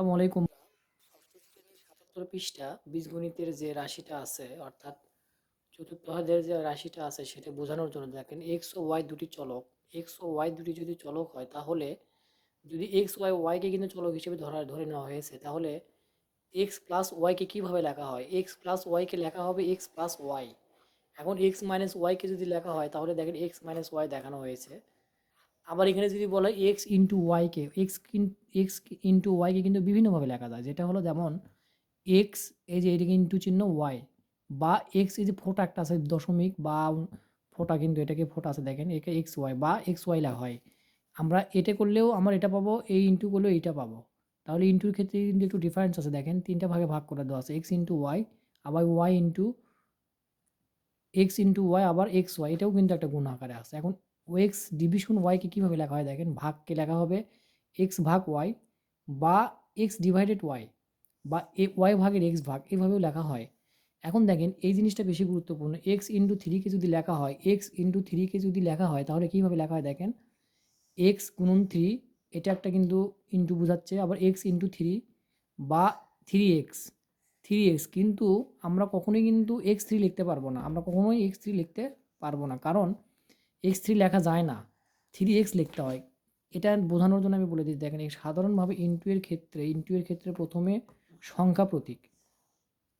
আসসালামু আলাইকুম। সাতাত্তর পৃষ্ঠা বীজগণিতের যে রাশিটা আছে, অর্থাৎ চতুর্থ যে রাশিটা আছে, সেটা বোঝানোর জন্য দেখেন এক্স ও ওয়াই দুটি চলক। এক্স ও ওয়াই দুটি যদি চলক হয়, তাহলে যদি এক্স ওয়াই ওয়াইকে কিন্তু চলক হিসেবে ধরা, ধরে নেওয়া হয়েছে, তাহলে এক্স প্লাস ওয়াইকে কীভাবে লেখা হয়? এক্স প্লাস ওয়াইকে লেখা হবে এক্স প্লাস ওয়াই এখন এক্স মাইনাস ওয়াইকে যদি লেখা হয়, তাহলে দেখেন এক্স মাইনাস ওয়াই দেখানো হয়েছে। আবার এখানে যদি বলা হয় এক্স ইন্টু ওয়াইকে এক্স এক্স ইন্টু ওয়াইকে কিন্তু বিভিন্নভাবে লেখা যায়। যেটা হলো যেমন এক্স এই যে এদিকে ইন্টু চিহ্ন ওয়াই বা এক্স এই যে ফোটা একটা আছে দশমিক বা ফোটা কিন্তু এটাকে ফোটা আছে দেখেন, একে এক্স ওয়াই বা এক্স ওয়াই লেখা হয়। আমরা এটা করলেও আমার এটা পাবো এই ইন্টু করলেও এইটা পাবো। তাহলে ইন্টুর ক্ষেত্রে কিন্তু একটু ডিফারেন্স আছে। দেখেন তিনটা ভাগে ভাগ করে দেওয়া আছে, এক্স ইন্টু ওয়াই আবার Y into X into Y আবার এক্স ওয়াই, এটাও কিন্তু একটা গুণ আকারে আছে। এখন ও এক্স ডিভিশন ওয়াইকে কীভাবে লেখা হয় দেখেন, ভাগকে লেখা হবে এক্স ভাগ ওয়াই বা এক্স ডিভাইডেড ওয়াই বা এ ওয়াই ভাগের এক্স ভাগ, এভাবেও লেখা হয়। এখন দেখেন, এই জিনিসটা বেশি গুরুত্বপূর্ণ। এক্স ইন্টু থ্রিকে যদি লেখা হয় এক্স ইন্টু থ্রিকে যদি লেখা হয়, তাহলে কীভাবে লেখা হয় দেখেন? এক্স গুণন থ্রি এটা একটা কিন্তু ইন্টু বোঝাচ্ছে, আবার এক্স ইন্টু থ্রি বা থ্রি এক্স থ্রি এক্স কিন্তু আমরা কখনোই কিন্তু এক্স থ্রি লিখতে পারব না। আমরা কখনোই এক্স থ্রি লিখতে পারব না, কারণ এক্স থ্রি লেখা যায় না। থ্রি এক্স লিখতে হয়। এটা বোঝানোর জন্য আমি বলে দিচ্ছি দেখেন এই সাধারণভাবে ইন্টু এর ক্ষেত্রে ইন্টু এর ক্ষেত্রে প্রথমে সংখ্যা প্রতীক।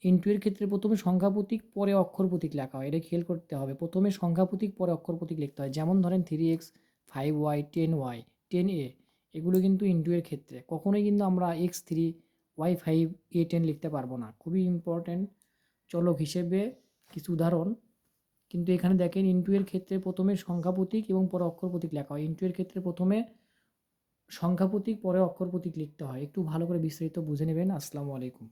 ইন্টু এর ক্ষেত্রে প্রথমে সংখ্যা প্রতীক, পরে অক্ষর প্রতীক লেখা হয়। এটা খেয়াল করতে হবে। প্রথমে সংখ্যা প্রতীক, পরে অক্ষর প্রতীক লিখতে হয়। যেমন ধরেন three X five Y ten Y ten এ এগুলো কিন্তু ইন্টু এর ক্ষেত্রে। কখনোই কিন্তু আমরা এক্স থ্রি ওয়াই ফাইভ এ টেন লিখতে পারব না। খুবই ইম্পর্ট্যান্ট চলক হিসেবে কিছু উদাহরণ। কিন্তু এখানে দেখেন ইন্টু এর ক্ষেত্রে প্রথমে সংখ্যা প্রতীক এবং পরে অক্ষর প্রতীক লেখা হয়। ইন্টু এর ক্ষেত্রে প্রথমে সংখ্যা প্রতীক, পরে অক্ষর প্রতীক লিখতে হয়। একটু ভালো করে বিস্তারিত বুঝে নেবেন। আসসালামু আলাইকুম।